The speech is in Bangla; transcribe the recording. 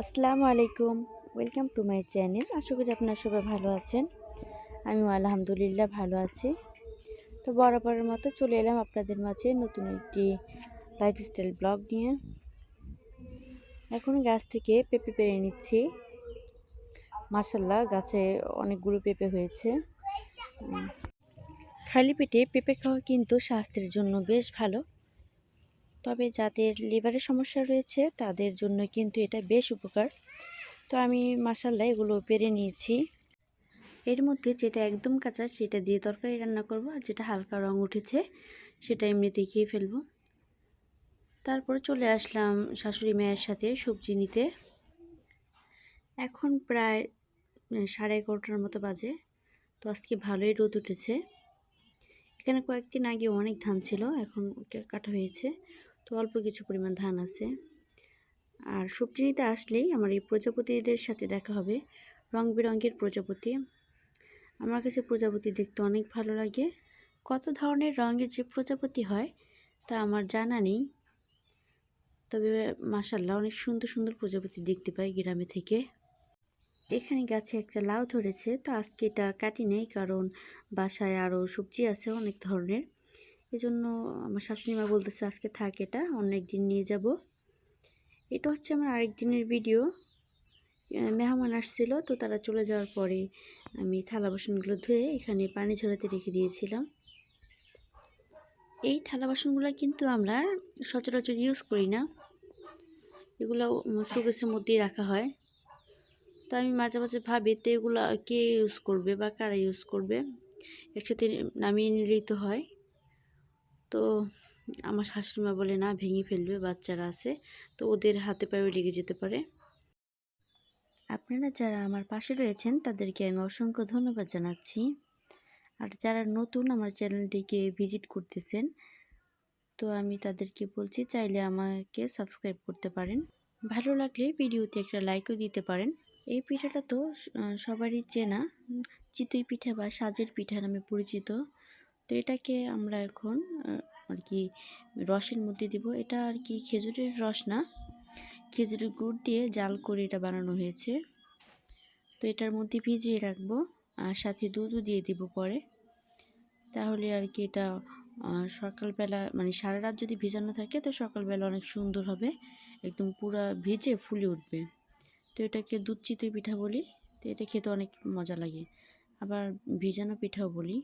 আসসালামু আলাইকুম। ওয়েলকাম টু মাই চ্যানেল আশা করি আপনারা সবাই ভালো আছেন। আমিও আলহামদুলিল্লাহ ভালো আছি। তো বরাবরের মতো চলে এলাম আপনাদের মাঝে নতুন একটি লাইফস্টাইল ব্লগ নিয়ে। এখন গাছ থেকে পেঁপে পেরে নিচ্ছি। মাসাল্লাহ গাছে অনেকগুলো পেঁপে হয়েছে। খালি পেটে পেঁপে খাওয়া কিন্তু স্বাস্থ্যের জন্য বেশ ভালো। তবে যাদের লিভারের সমস্যা রয়েছে, তাদের জন্য কিন্তু এটা বেশ উপকার। তো আমি মাসাল্লাহ এগুলো পেরে নিয়েছি। এর মধ্যে যেটা একদম কাঁচা, সেটা দিয়ে তরকারি রান্না করব আর যেটা হালকা রং উঠেছে, সেটা এমনিতেই খেয়ে ফেলব। তারপরে চলে আসলাম শাশুড়ি মায়ের সাথে সবজি নিতে। এখন প্রায় সাড়ে এগারোটার মতো বাজে। তো আজকে ভালোই রোদ উঠেছে। এখানে কয়েকদিন আগে অনেক ধান ছিল, এখন কাটা হয়েছে। তো অল্প কিছু পরিমাণ ধান আছে। আর সবজি নিতে আসলেই আমার এই প্রজাপতিদের সাথে দেখা হবে। রং বেরঙের প্রজাপতি। আমার কাছে প্রজাপতি দেখতে অনেক ভালো লাগে। কত ধরনের রঙের যে প্রজাপতি হয়, তা আমার জানা নেই। তবে মাসাল্লাহ অনেক সুন্দর সুন্দর প্রজাপতি দেখতে পাই গ্রামে থেকে। এখানে গাছে একটা লাউ ধরেছে, তো আজকে এটা কাটি নেই, কারণ বাসায় আরও সবজি আছে অনেক ধরনের। এজন্য আমার শাশুড়ি মা বলতেছে, আজকে থাক এটা অন্য একদিন নিয়ে যাব। এটা হচ্ছে আমার আরেক দিনের ভিডিও মেহমান আসছিল, তো তারা চলে যাওয়ার পরে আমি থালা বাসনগুলো ধুয়ে এখানে পানি ঝরাতে রেখে দিয়েছিলাম। এই থালা বাসনগুলো কিন্তু আমরা সচরাচর ইউজ করি না। এগুলো সুগেসের মধ্যেই রাখা হয়। তো আমি মাঝে মাঝে ভাবি, তো এগুলো কে ইউজ করবে বা কারা ইউজ করবে? একসাথে নামিয়ে নিলেই তো হয়। তো আমার শাশুড়িমা বলে, না, ভেঙে ফেলবে, বাচ্চারা আছে। তো ওদের হাতে পায়েও লেগে যেতে পারে। আপনারা যারা আমার পাশে রয়েছেন, তাদেরকে আমি অসংখ্য ধন্যবাদ জানাচ্ছি। আর যারা নতুন আমার চ্যানেলটিকে ভিজিট করতেছেন, তো আমি তাদেরকে বলছি, চাইলে আমাকে সাবস্ক্রাইব করতে পারেন। ভালো লাগলে ভিডিওতে একটা লাইকও দিতে পারেন। এই পিঠাটা তো সবারই চেনা। চিতই পিঠা বা সাজের পিঠা নামে পরিচিত। তো এটাকে আমরা এখন আর কি রসের মধ্যে দিব। এটা আর কি খেজুরের রস না, খেজুরের গুড় দিয়ে জাল করে এটা বানানো হয়েছে। তো এটার মধ্যে ভিজিয়ে রাখব আর সাথে দুধও দিয়ে দিব পরে। তাহলে আর কি এটা সকালবেলা মানে সারা রাত যদি ভিজানো থাকে তো সকালবেলা অনেক সুন্দর হবে। একদম পুরা ভিজে ফুলে উঠবে। তো এটাকে দুধ চিতই পিঠা বলি। তো এটা খেতে অনেক মজা লাগে। আবার ভিজানো পিঠাও বলি।